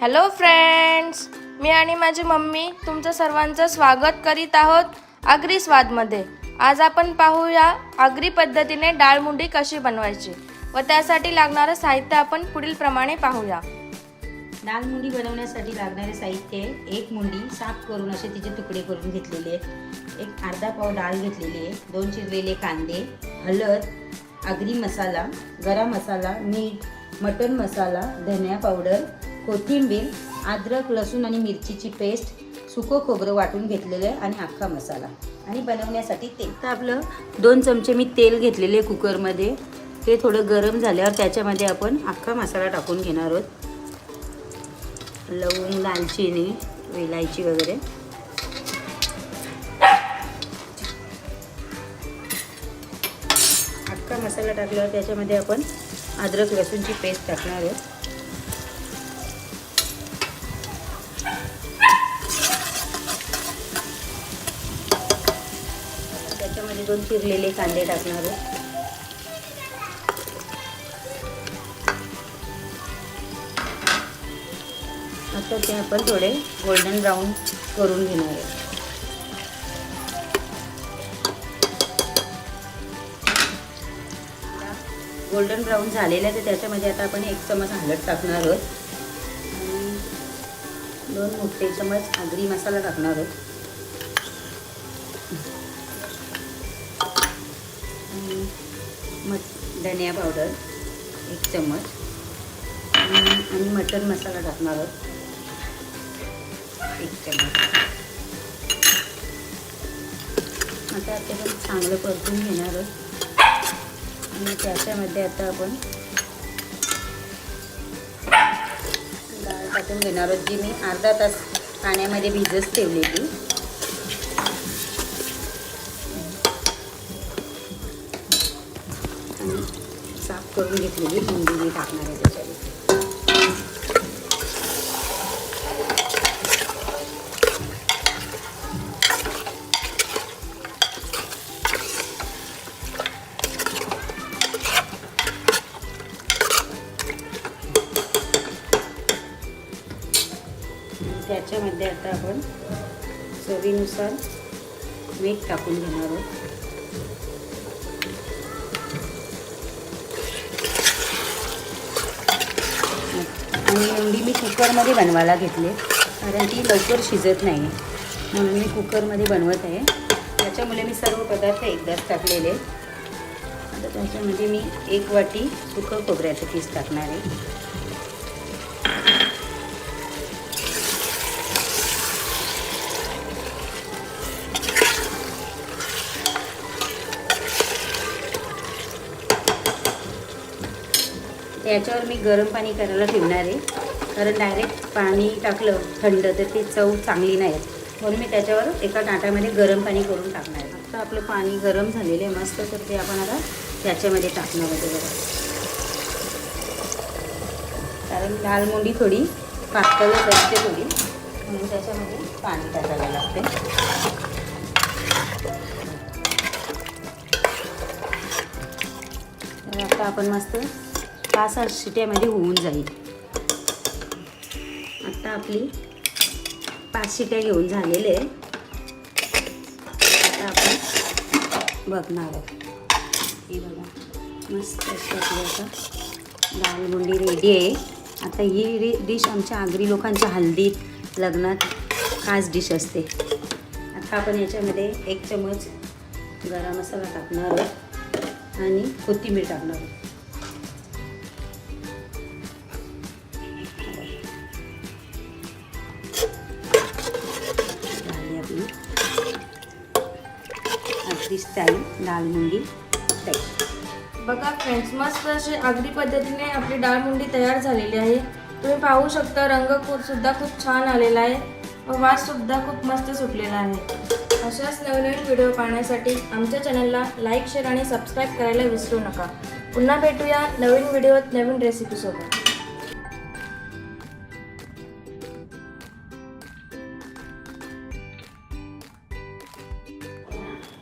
Hello friends मी आणि माझी mummy तुमचं सर्वांचं स्वागत करीत आहोत आगरी स्वादमध्ये आज आपण पाहूया आगरी पद्धतीने डाळमुंडी कशी बनवायची व त्यासाठी लागणारं साहित्य आपण पुढील प्रमाणे पाहूया. डाळमुंडी बनवण्यासाठी लागणारे साहित्य एक मुंडी साफ करून असे तिचे तुकडे करून घेतलेले आहेत. एक अर्धा पाव डाळ घेतलेली आहे. दोन चिरलेले कांदे हळद आगरी मसाला गरम मसाला मीठ मटन मसाला धनिया पावडर कोथिंबीर अद्रक लसूण आणि मिरचीची पेस्ट सुकं खोबरं वाटून घेतलेलं आहे आणि अख्खा मसाला. आणि बनवण्यासाठी तेल. तर आपलं दोन चमचे मी तेल घेतलेले कुकरमध्ये. ते थोडं गरम झाल्यावर त्याच्यामध्ये आपण अख्खा मसाला टाकून घेणार आहोत. लवंग दालचिनी वेलायची वगैरे. अख्खा मसाला टाकल्यावर त्याच्यामध्ये आपण अद्रक लसूणची पेस्ट टाकणार आहोत. त्याच्यामध्ये दोन चिरलेले कांदे टाकणार आहोत आता ते आपण थोडे गोल्डन ब्राऊन करून घेणार आहे. गोल्डन ब्राऊन झालेलं आहे तर त्याच्यामध्ये आता आपण एक चमच हळद टाकणार आहोत. आणि दोन मोठे चमच आगरी मसाला टाकणार आहोत. मट धनिया पावडर एक चम्मच. आणि मटन मसाला टाकणार आहोत. एक चमच आता आता पण चांगलं परतून घेणार आहोत. आणि त्याच्यामध्ये आता आपण डाळ टाकून घेणार आहोत जी मी अर्धा तास पाण्यामध्ये भिजत ठेवलेली. करून घेतलेली मुंडी मी टाकणार आहे त्याच्यामध्ये त्याच्यामध्ये आता आपण चवीनुसार मीठ टाकून घेणार आहोत. कुकरमध्ये बनवायला घेतले. कारण ती लवकर शिजत नाही. म्हणून मी कुकरमध्ये बनवत आहे. त्याच्यामुळे मी सर्व पदार्थ एकदाच टाकलेले. आता त्याच्यामध्ये मी एक वाटी सुकं खोबऱ्याचं पीस टाकणार आहे. त्याच्यावर मी गरम पाणी करायला ठेवणार आहे. कारण डायरेक्ट पाणी टाकलं थंड तर ती चव चांगली नाही. म्हणून मी त्याच्यावर एका ताटामध्ये गरम पाणी करून टाकणार आहे. आता आपलं पाणी गरम झालेलं आहे मस्त तर ते आपण आता त्याच्यामध्ये टाकणार होते बघा. कारण लाल मुंडी थोडी पातळच असते थोडी म्हणून त्याच्यामध्ये पाणी टाकायला लागते. तर आता आपण मस्त पाच आठ शिट्यामध्ये होऊन जाईल. आता आपली पाच शिट्या घेऊन झालेले आहे आता आपण बघणार आहोत. हे बघा मस्त अशी आपली आता दाल मुंडी रेडी आहे. आता ही रे डिश आमच्या आगरी लोकांच्या हल्दीत लग्नात खास डिश असते. आता आपण याच्यामध्ये एक चमच गरम मसाला टाकणार आहोत आणि कोथिंबीर टाकणार आहोत. अगदी स्टाईल दाल मुंडी तयार. बघा फ्रेंड्स मस्त अशी आगरी पद्धतीने आपली डाळ मुंडी तयार झालेली आहे. तुम्ही पाहू शकता रंग खूप सुद्धा खूप छान आलेला आहे. व वास सुद्धा खूप मस्त सुटलेला आहे. अशाच नवनवीन व्हिडिओ पाहण्यासाठी आमच्या चॅनलला लाईक शेअर आणि सबस्क्राईब करायला विसरू नका. पुन्हा भेटूया नवीन व्हिडिओत नवीन रेसिपीसोबत